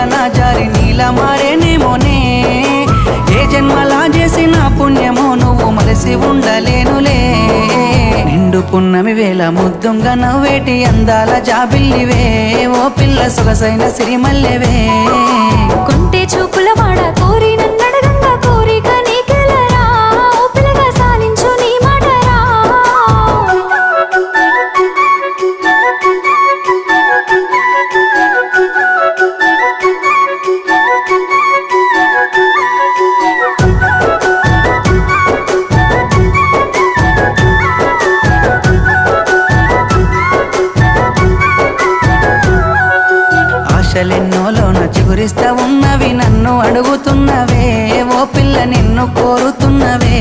వలన జారి నీలా మారేనేమోనే? ఏ జన్మలా చేసిన పుణ్యమో నువ్వు మలసి ఉండలేనులే. నిండు పున్నమి వేల ముద్దుంగా నవ్వేటి అందాల జాబిల్లివే. ఓ పిల్ల సొగసైన సిరిమల్లెవే. ఆశలెన్నోలోన చిగురిస్తా ఉన్నవి నన్ను అడుగుతున్నవే ఓ పిల్ల నిన్ను కోరుతున్నవే.